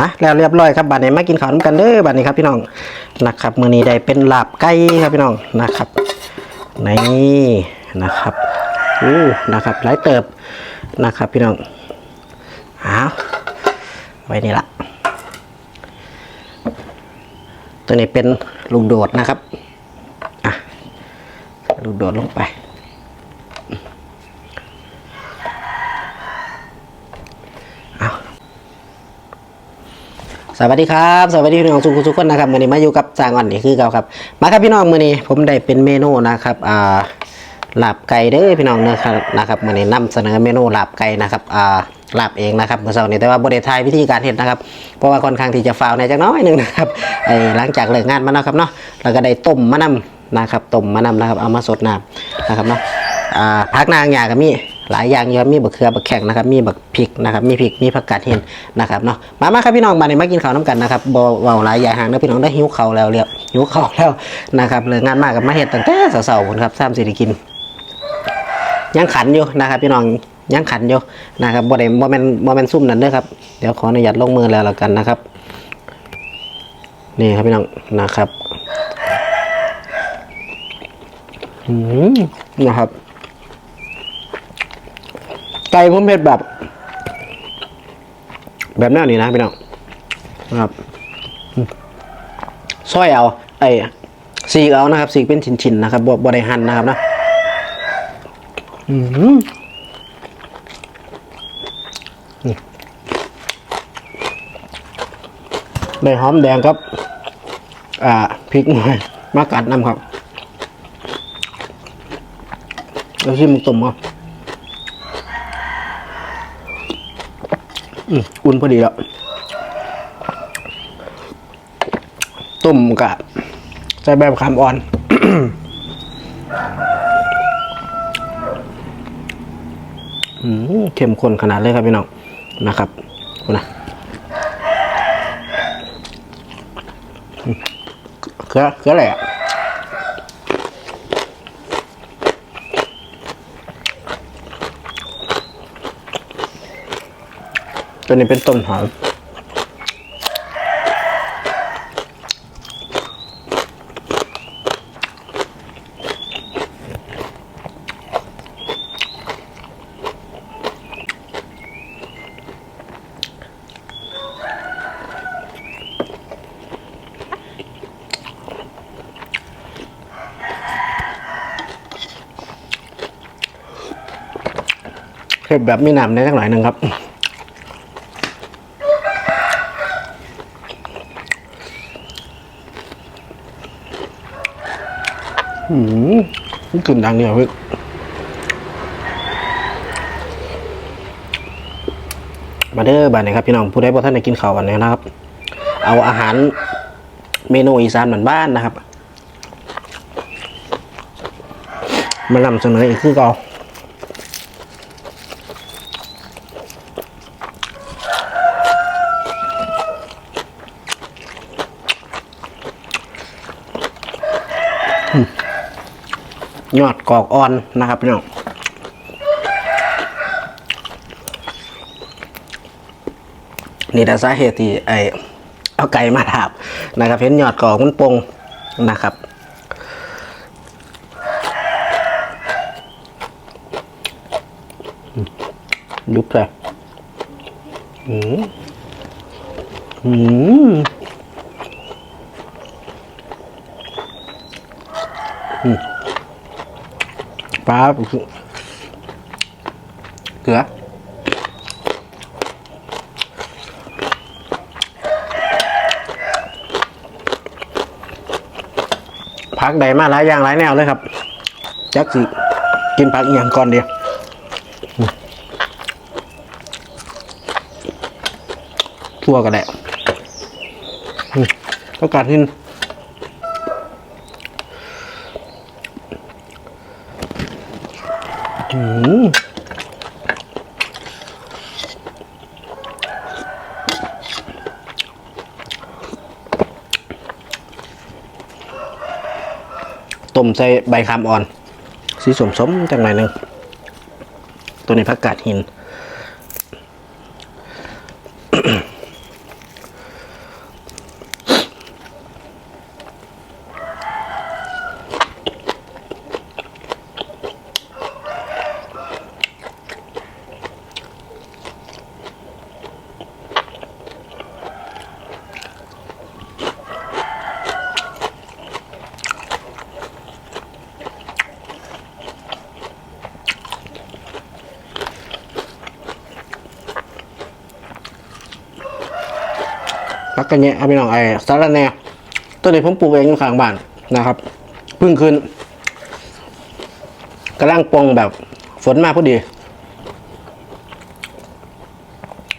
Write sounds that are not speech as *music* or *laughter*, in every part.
นะแล้วเรียบร้อยครับบัดนี้มากินข้าวน้ำกันเด้อบัดนี้ครับพี่น้องนะครับมื้อนี้ได้เป็นลาบไก่ครับพี่น้องนะครับนี่นะครับอู้นะครับหลายเติบนะครับพี่น้องเอาไว้นี่ละตัวนี้เป็นลูกโดดนะครับอะลูกโดดลงไป สวัสดีครับ สวัสดีพี่น้องทุกคนทุกคนนะครับมื่อนี้มาอยู่กับจางอ่อนนี่คือเก่าครับ มาครับพี่น้องมื่อนี้ผมได้เป็นเมนูนะครับอ่าลาบไก่เด้อพี่น้องนะครับนะครับมื่อนี้นำเสนอเมนูลาบไก่นะครับอ่าลาบเองนะครับเมื่อเช้านี้แต่ว่าบริทายวิธีการเห็ดนะครับ เพราะว่าค่อนข้างที่จะฟาวในจักน้อยหนึ่งนะครับไอ้หลังจากเลิกงานมาเนาะครับเนาะแล้วก็ได้ต้มมะนำนะครับต้มมะนำนะครับเอามาสดน้ำนะครับเนาะอ่าพักนางหยากับมี่ หลายอย่างเยอะมีบักเขือบักแข็งนะครับมีบักพริกนะครับมีพริกมีผักกาดเห็นนะครับเนาะมามาครับพี่น้องมาในมากินข้าวน้ำกันนะครับบ่เว้าหลายอย่างห่างเด้อพี่น้องได้หิวข้าวแล้วเรียบหิวข้าวแล้วนะครับเลยงานมากกับมาเฮ็ดตั้งแต่เช้าๆพุ่นครับซ้ำสิได้กิน ยังขันอยู่นะครับพี่น้องยังขันอยู่นะครับบ่ได้บ่แม่นบ่แม่นซุ่มนั่นเด้อครับเดี๋ยวขออนุญาตลงมือแล้วแล้วกันนะครับ นี่ครับพี่น้องนะครับ อืมนะครับ ไก่ผมเผ็ดแบบ แบบแนวนี้นะพี่น้องนะครับอืมซอยเอาไอ้สีกเอานะครับสีกเป็นชิ้นๆนะครับบบได้หั่นนะครับนะอืมนี่ได้หอมแดงครับ อ่าพริกหน่อยมากัดน้ำครับแล้วชิมตุ่มครับอืม อุ่นพอดีแล้ว ต้มกะใส่แบบคำอ่อนเข้มข้นขนาดเลยครับพี่น้องนะครับคุณนะเกลือเกลืออะไรอะ ตัวนี้เป็นต้นหอมเค็มแบบมีน้ำในสักหน่อยหนึ่งครับ อืมนี่กลิ่นดังเนี่ยพี่มาเด้อบ้านนะครับพี่น้องผู้ใดบ่ท่านได้กินข้าววันนี้นะครับ เอาอาหารเมนูอีสานเหมือนบ้านนะครับ มานำเสนออีกคือเก่า ยอดกอกอ่อนนะครับพี่น้องนี่แต่สาเหตุที่ไอเอาไก่มาถาบนะครับ เห็นยอดกอกมันปงนะครับยุบเลยอืมอืมอืม ปลาเกลือพักใดมาหลายอย่างหลายแนวเลยครับจักสิกินผักอหย่างก่อนเดียวทั่วกันแหละอืมประกาศหิน อืมต้มใส่ใบคามอ่อน สีสมสมจังหน่อยหนึ่งตัวนี้ผักกาดหิน พักกันเนี่ยเอาไปน้องไอ้สาระแน่ต้นนี้ผมปลูกเองอยู่ข้างบ้านนะครับพึ่งขึ้นกำลังปองแบบฝนมากพอดี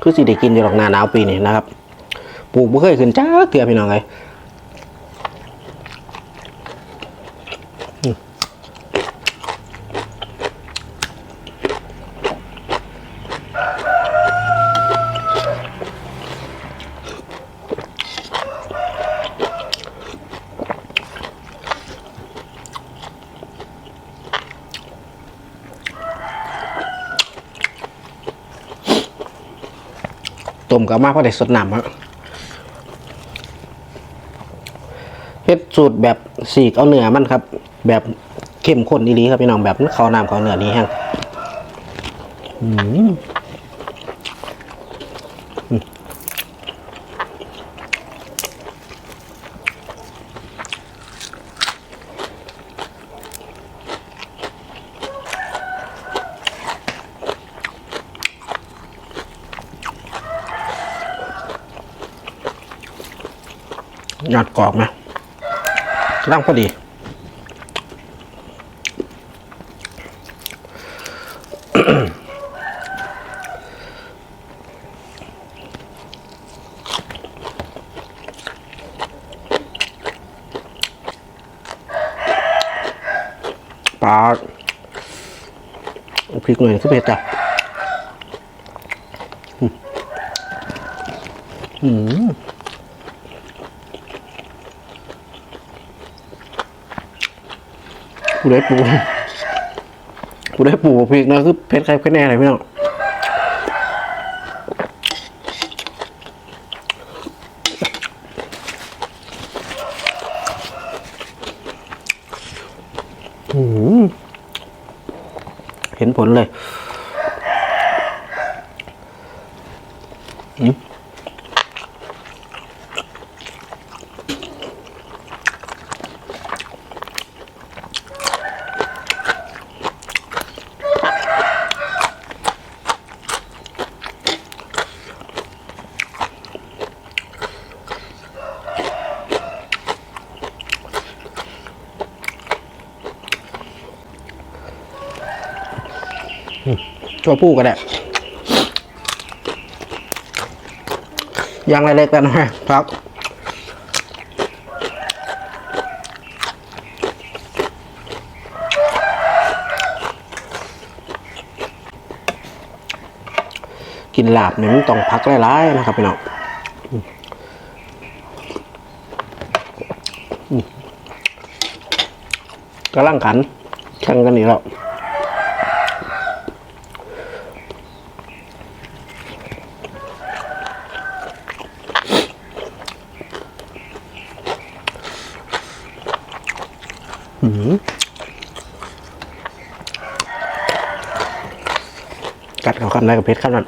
คือสิได้กินอยู่หรอกหนาหนาวปีนี้นะครับ ปลูกไม่เคยขึ้นจ้าเกือพี่น้องเลยอื มก็มากกว่าได้สดน้ำครับเฮ็ดสูตรแบบสีกเอาเนื้อมันครับ แบบเข้มข้นอีหลีครับพี่น้องแบบเข้าน้ำเข้าเนื้อนี้แห้งอืม ยอดกรอบไหมร่างพอดี ปลาพริกหน่อยคือเผ็ดอะอืมอืม กูได้ปูกูได้ปูพริกนะคือเผ็ดใครเผ็ดแน่เลยพี่น้องเห็นผลเลย ตัวผู้ก็ได้ยังเล็กๆกันนะครับกินลาบเนี่ยมันต้องพักหลายๆนะครับพี่น้องกำลังขันแข่งกันนี่แล้ว อืมกัดเขาคำได้กับเพชรคำนั้น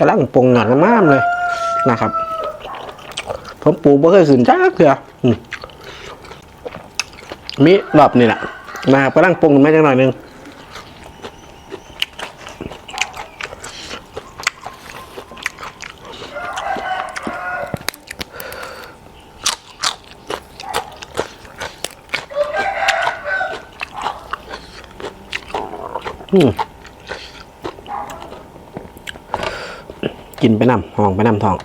กำลังปรุงหนักมากเลยนะครับ ผมปูไม่เคยขึ้นจ้าเถื่อมีแบบนี่แหละนะครับกำลังปรุงไม่จังหน่อยนึง嗯。Hmm. กินไปน้ำห้องไปน้ำทอง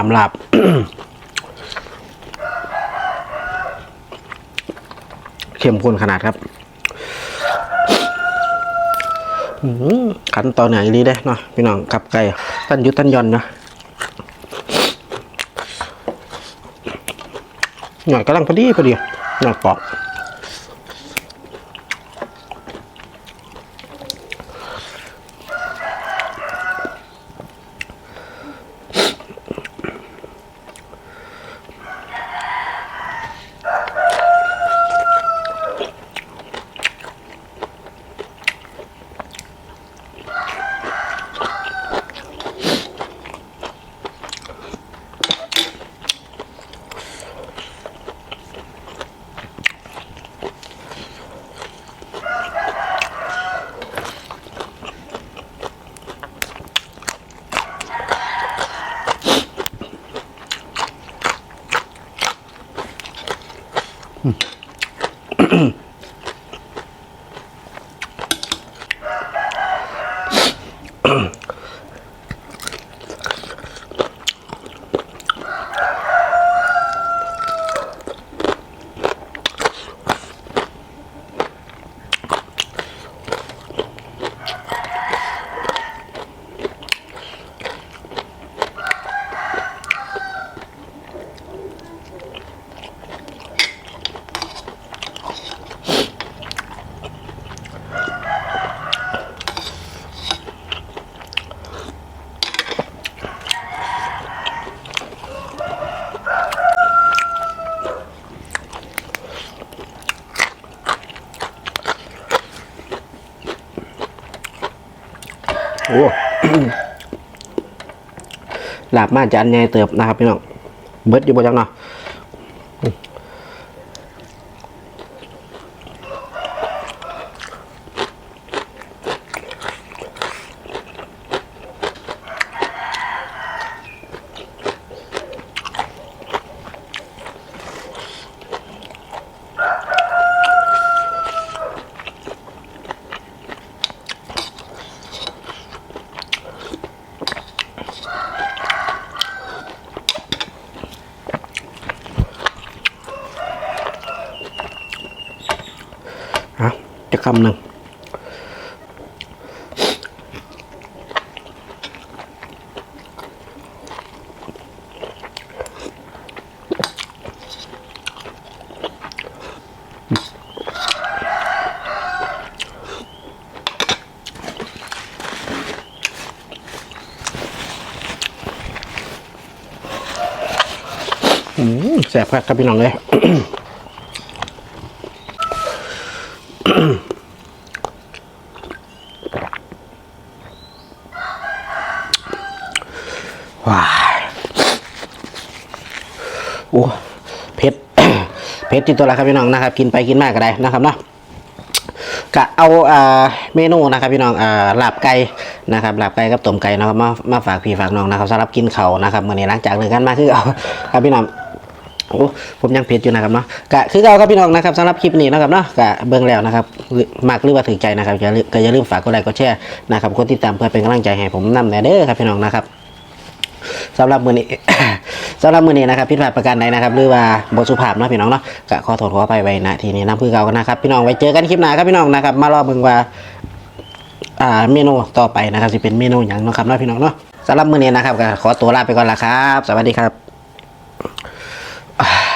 น้ำหลับเข้มข้นขนาดครับขันตอนไหนดีเด้เนาะพี่น้องกับไก่ตันยุตันยอนเนาะหน่อยกำลังพอดีพอดีหน่อยปอก โอ้ หลาบมาจันใหญ่เติบนะครับพี่น้องเบิดอยู่บ่จังเนาะะจะคำหนึ่งแสบครับครับพี่น้องเลย ว้ายโอ้เผ็ดเผ็ดที่ตัวละครับพี่น้องนะครับ กินไปกินมากก็ได้นะครับเนาะกะเอาเมนูนะครับพี่น้องลาบไก่นะครับลาบไก่กับต้มไก่นะครับมามาฝากพี่ฝากน้องนะครับสำหรับกินเขานะครับเมื่อนี้หลังจากเลิกกันมาคือเอาครับพี่น้อง โอ้ผมยังเผ็ดอยู่นะครับเนาะกะคือเอาครับพี่น้องนะครับสำหรับคลิปนี้นะครับเนาะกะเบิ่งแล้วนะครับมากหรือว่าถึงใจนะครับอย่าลืมก็อย่าลืมฝากกดไลค์กดแชร์นะครับกดติดตามเพื่อเป็นกำลังใจให้ผมนำแน่เด้อครับพี่น้องนะครับสำหรับมือนี้สำหรับมือนี้นะครับผิดพลาดประการใดนะครับหรือว่าบทสุภาพนะพี่น้องเนาะก็ขอโทษขอไปไว้นะทีนี้น้ำพือเก่ากันนะครับพี่น้องไว้เจอกันคลิปหน้าครับพี่น้องนะครับ มารอเบิ่งว่าอ่าเมนูต่อไปนะครับจะเป็นเมนูอย่างนะครับนะพี่น้องเนาะสำหรับมือนี้นะครับก็ขอตัวลาไปก่อนละครับ สวัสดีครับ *sighs* *sighs* Ah. *laughs*